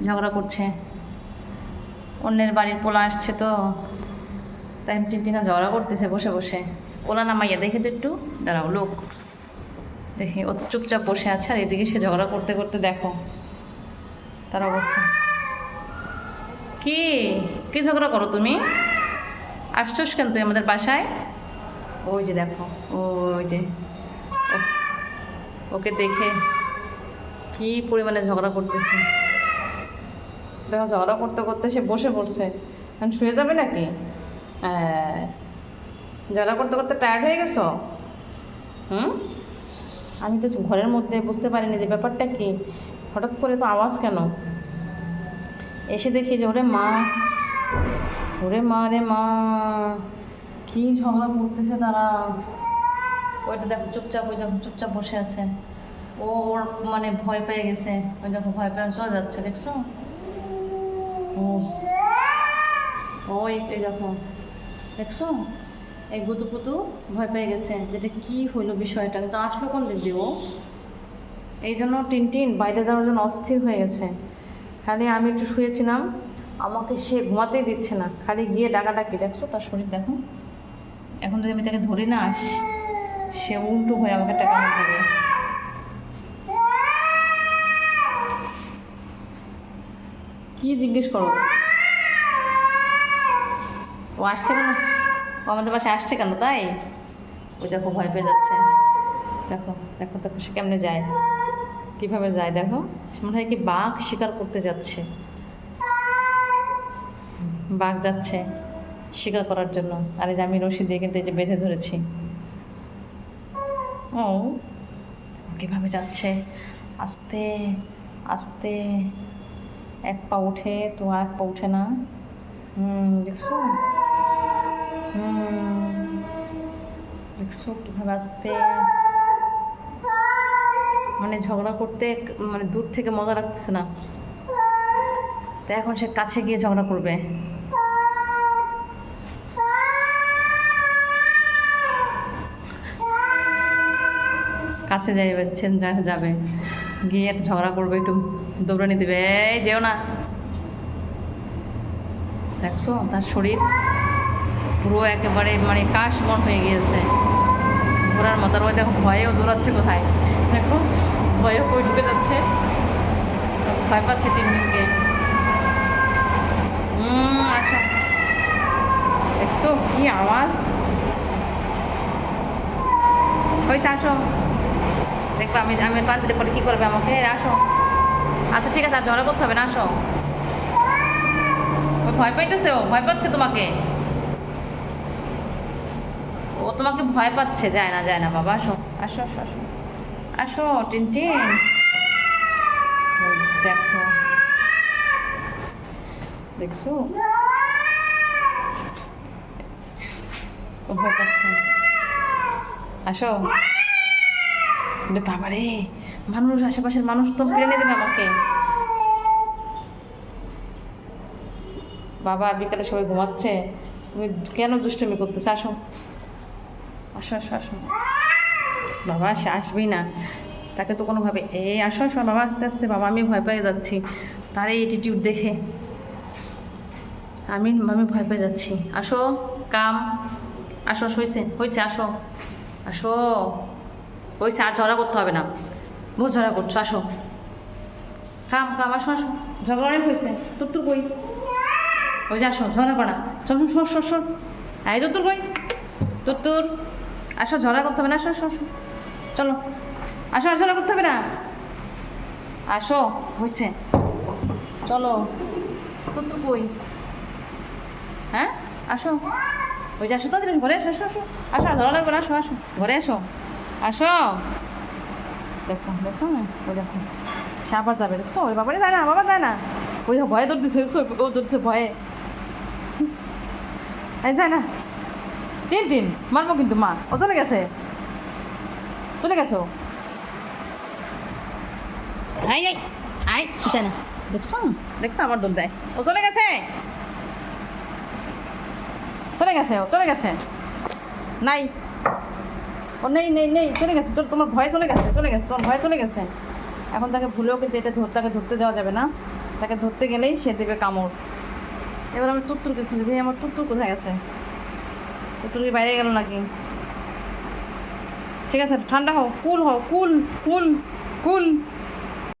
ঝগড়া করছে। অন্যের বাড়ির পোলা আসছে তো। তাই টিনটিনা ঝগড়া করতেছে বসে বসে। পোলা নামাইয়া দেখে তো একটু। দাঁড়াও, লোক। দেখি, ও তো চুপচাপ বসে আছে আর এদিকে সে ঝগড়া করতে করতে দেখো। তার অবস্থা। কি? কি ঝগড়া করো তুমি? আসছোস কেন তুই আমাদের বাসায়? ওই যে দেখো, ওই যে। ওকে দেখে কি পরিমাণে ঝগড়া করতেছে। দেখো ঝগড়া করতে করতে সে বসে পড়ছে। এখন শুয়ে যাবে নাকি? হ্যাঁ। ঝগড়া করতে করতে টায়ার্ড হয়ে গেছো? হুম? আমি তো ঘরের মধ্যে বুঝতে পারিনি যে ব্যাপারটা কি। হঠাৎ করে তো আওয়াজ কেন? এসে দেখি যে ওরে মা ওরে মা রে মা, কি ঝগড়া করতেছে তারা। ওইটা দেখো, চুপচাপ, ওই দেখো, চুপচাপ বসে আছে। ও, ওর মানে ভয় পেয়ে গেছে। ওই দেখো, ভয় পেয়ে চলে যাচ্ছে, দেখছ? ও। এই দেখো। দেখছ? এই গুতু পুতু ভয় পেয়ে গেছে যেটা কি হইল বিষয়টা। কিন্তু আসলো কোন দিক দিয়ে এই জন্য টিনটিন বাইরে যাওয়ার জন্য অস্থির হয়ে গেছে। খালি আমি একটু শুয়েছিলাম। আমাকে সে ঘুমাতেই দিচ্ছে না। খালি গিয়ে ডাকাডাকি। দেখছ? তার শরীর দেখো। এখন যদি আমি তাকে ধরি না, সে উল্টো হয়ে আমাকে টাকা দেবে। কি জিজ্ঞেস করো ও আসছে কেন? ও আমাদের পাশে আসছে কেন তাই? ওই দেখো ভয় পেয়ে যাচ্ছে। দেখো দেখো দেখো, সে কেমনে যায়? কীভাবে যায় দেখো? মনে হয় কি বাঘ শিকার করতে যাচ্ছে। বাঘ যাচ্ছে শিকার করার জন্য। আর আমি রশি দিয়ে কিন্তু এই যে বেঁধে ধরেছি। ও, কীভাবে যাচ্ছে? আস্তে আস্তে। এক পা উঠে, তো আর এক পা উঠে না। দেখছ? দেখছ কীভাবে আসতে? মানে ঝগড়া করতে মানে দূর থেকে মজা রাখতেছে না। তো এখন সে কাছে গিয়ে ঝগড়া করবে। কাছে যাইবেছেন যা যাবে। গিয়ে একটু ঝগড়া করবে, একটু দৌড়ানি দেবে। এই, যেও না। দেখছ, তার শরীর পুরো একেবারে মানে কাশ মন হয়ে গিয়েছে। ঘোরার মতো আর ওই দেখো, ভয়েও দৌড়াচ্ছে কোথায়? দেখো, ভয়েও কই ঢুকে যাচ্ছে। ভয় পাচ্ছে তিন দিনকে আসো। দেখছ, কি আওয়াজ? হয়েছে আসো। আমি আমি পান্তিতে পরে কী করবে আমাকে? আসো। আচ্ছা ঠিক আছে, আর ঝগড়া করতে হবে না, আসো। ও ভয় পাইতেছে ও, ভয় পাচ্ছে তোমাকে? ও তোমাকে ভয় পাচ্ছে, যায় না যায় না, বাবা, আসো আসো আসো আসো। আসো টিনটিন দেখো। দেখছ? ও ভয় পাচ্ছে। আসো। বলে, বাবা রে মানুষ আশেপাশের মানুষ তো কেড়ে দেবে আমাকে। বাবা বিকালে সবাই ঘুমাচ্ছে। তুমি কেন দুষ্টুমি করতেছো? আসো। আসো আসো আসো। বাবা সে আসবেই না। তাকে তো কোনোভাবে এই আসো আসো বাবা আস্তে আস্তে বাবা আমি ভয় পেয়ে যাচ্ছি। তার এই অ্যাটিটিউড দেখে আমি আমি ভয় পেয়ে যাচ্ছি। আসো কাম। আসো হয়েছে হয়েছে আসো। আসো। হয়েছে আর ঝগড়া করতে হবে না। বহু ঝগড়া করছ, আসো। কাম কাম, আসো আসো। ঝগড়া অনেক হয়েছে। তোর তোর কই ওই যে আসো, ঝগড়া করা চল সর সর সর এই তোর তোর কই তোর তোর। আসো, ঝগড়া করতে হবে না। আসো আসো আসো। চলো। আসো, আর ঝগড়া করতে হবে না। আসো, হয়েছে। চলো। তোর তোর কই হ্যাঁ? আসো। ওই যে আসো, তাড়াতাড়ি ঘরে আসো আসো আসো। আসো, আর লাগবে না। আসো আসো। ঘরে আসো। আসো। দেখো দেখছ ওই দেখো। সে আবার যাবে, দেখছ? ওই বাবারে যায় না বাবা যায় না ওই ভয়ে দৌড়তেছে, দেখছ? ও দৌড়ছে ভয়ে। এই যায় না। টিন টিন মারবো কিন্তু, মা। ও চলে গেছে। চলে গেছো আই আই আই যায় না। দেখছ? দেখছ? আবার দৌড় দেয়। ও চলে গেছে। চলে গেছে, ও চলে গেছে। নাই। ও, নেই নেই নেই, চলে গেছে, চল, তোমার ভয় চলে গেছে চলে গেছে, তোমার ভয় চলে গেছে। এখন তাকে ভুলেও কিন্তু এটা ধর, তাকে ধরতে যাওয়া যাবে না। তাকে ধরতে গেলেই সে দেবে কামড়। এবার আমি টুকটুকে খুঁজে ভাই আমার টুকটুক কোথায় গেছে? টুকটুকি বাইরে গেল নাকি? ঠিক আছে, ঠান্ডা হও, কুল হও, কুল কুল কুল।